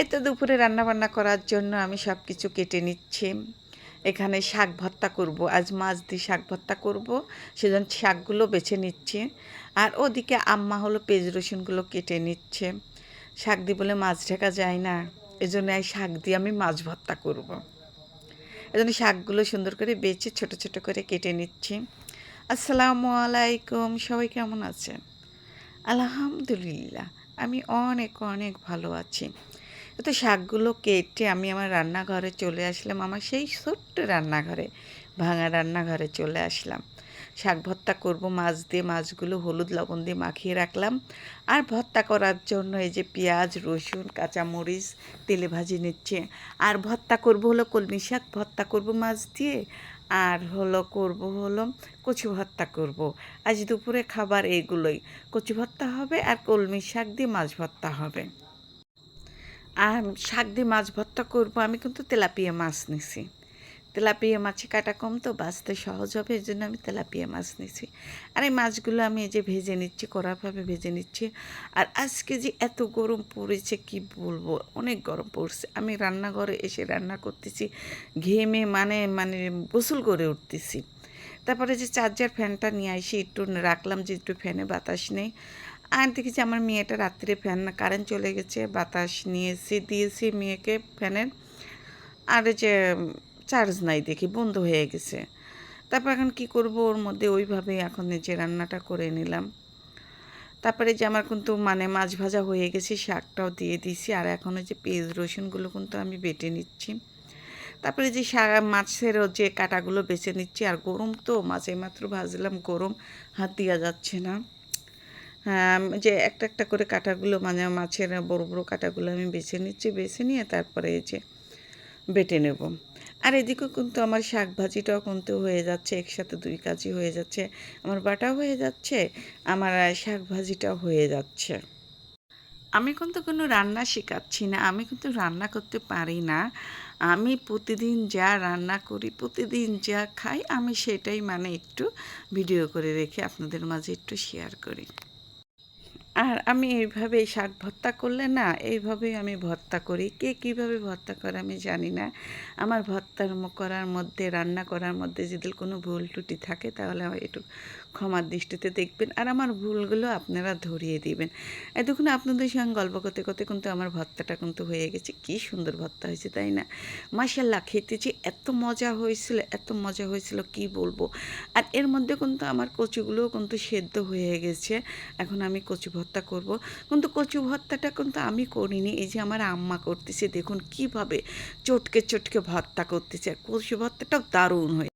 এতে দুপুরে রান্না বান্না করার জন্য আমি সব কিছু কেটে নিচ্ছি। এখানে শাক ভর্তা করব, আজ মাছ দিয়ে শাক ভর্তা করব, সেজন্য শাকগুলো বেছে নিচ্ছে। আর ওদিকে আম্মা হলো পেঁয়াজ রসুনগুলো কেটে নিচ্ছে। শাক দিয়ে বলে মাছ ঢাকা যায় না, এজন্য এই শাক দিয়ে আমি মাছ ভর্তা করব। এজন্য শাকগুলো সুন্দর করে বেছে ছোট ছোট করে কেটে নিচ্ছি। আসসালামু আলাইকুম, সবাই কেমন আছেন? আলহামদুলিল্লাহ, আমি অনেক অনেক ভালো আছি। তো শাকগুলো কেটে আমি আমার রান্নাঘরে চলে আসলাম, আমার সেই ছোট্ট রান্নাঘরে, ভাঙা রান্নাঘরে চলে আসলাম। শাক ভর্তা করব, মাছ দিয়ে মাছগুলো হলুদ লবণ দিয়ে মাখিয়ে রাখলাম। আর ভর্তা করার জন্য এই যে পেঁয়াজ, রসুন, কাঁচামরিচ, তেলে ভাজি নিচ্ছে। আর ভর্তা করব হলো কলমি শাক, ভর্তা করব মাছ দিয়ে, আর হলো করব হলো কচু ভর্তা করব। আজ দুপুরে খাবার এইগুলোই কচু ভর্তা হবে আর কলমি শাক দিয়ে মাছ ভর্তা হবে। আর শাক দিয়ে মাছ ভর্তা করব, আমি কিন্তু তেলাপিয়া মাছ নিছি। তেলাপিয়া মাছে কাটা কম তো, বাঁচতে সহজ হবে, এই জন্য আমি তেলাপিয়া মাছ নিছি। আর এই মাছগুলো আমি এই যে ভেজে নিচ্ছি কড়াভাবে ভেজে নিচ্ছি। আর আজকে যে এত গরম পড়েছে, কি বলব? অনেক গরম পড়ছে। আমি রান্নাঘরে এসে রান্না করতেছি, ঘেমে মানে মানে গোসল করে উঠতেছি। তারপরে যে চার্জার ফ্যানটা নিয়ে আসি, একটু রাখলাম যে একটু ফ্যানে বাতাস নেই। আর দেখেছি আমার মেয়েটা রাত্রে ফ্যান কারেন্ট চলে গেছে, বাতাস নিয়েছি, দিয়েছি মেয়েকে ফ্যানের। আর যে চার্জ নাই দেখি, বন্ধ হয়ে গেছে। তারপর এখন কি করব, ওর মধ্যে ওইভাবে এখন যে রান্নাটা করে নিলাম। তারপরে যে আমার কিন্তু মানে মাছ ভাজা হয়ে গেছে, শাকটাও দিয়ে দিছি আর এখন ওই যে পেঁয়াজ, রসুনগুলো কিন্তু আমি বেটে নিচ্ছি। তারপরে যে শাক, মাছের যে কাটাগুলো বেছে নিচ্ছি, আর গরম তো মাছে মাত্র ভাজলাম, গরম হাত দেওয়া যাচ্ছে না। যে একটা একটা করে কাটাগুলো মানে মাছের বড় বড় কাটাগুলো আমি বেছে নিচ্ছি, বেছে নিয়ে তারপরে এই যে বেটে নেব। আর এদিকেও কিন্তু আমার শাক ভাজিটাও কিন্তু হয়ে যাচ্ছে, একসাথে দুই কাজই হয়ে যাচ্ছে, আমার বাটাও হয়ে যাচ্ছে, আমার শাক ভাজিটাও হয়ে যাচ্ছে। আমি কিন্তু কোনো রান্না শেখাচ্ছি না, আমি কিন্তু রান্না করতে পারি না। আমি প্রতিদিন যা রান্না করি, প্রতিদিন যা খাই, আমি সেটাই মানে একটু ভিডিও করে রেখে আপনাদের মাঝে একটু শেয়ার করি। আর আমি এইভাবে শাক ভর্তা করলে না, এইভাবেই আমি ভর্তা করি। কে কীভাবে ভর্তা করে আমি জানি না। আমার ভর্তার করার মধ্যে, রান্না করার মধ্যে যদি কোনো ভুল টুটি থাকে তাহলে একটু ক্ষমার দৃষ্টিতে দেখবেন। আর আমার ভুলগুলো আপনারা ধরিয়ে দিবেন। এতক্ষণ আপনাদের সঙ্গে গল্প করতে করতে কিন্তু আমার ভর্তাটা কিন্তু হয়ে গেছে। কি সুন্দর ভর্তা হয়েছে, তাই না? মাসাল্লাহ খেতে যে এত মজা হয়েছিল, এত মজা হয়েছিল, কি বলব? আর এর মধ্যে কিন্তু আমার কচুগুলোও কিন্তু সেদ্ধ হয়ে গেছে। এখন আমি কচু ভর্তা করব। কিন্তু কচু ভর্তাটা কিন্তু আমি করিনি। এই যে আমার আম্মা করতেছে, দেখুন কীভাবে চটকে চটকে ভর্তা করতেছে। কচু ভর্তাটাও দারুণ হয়ে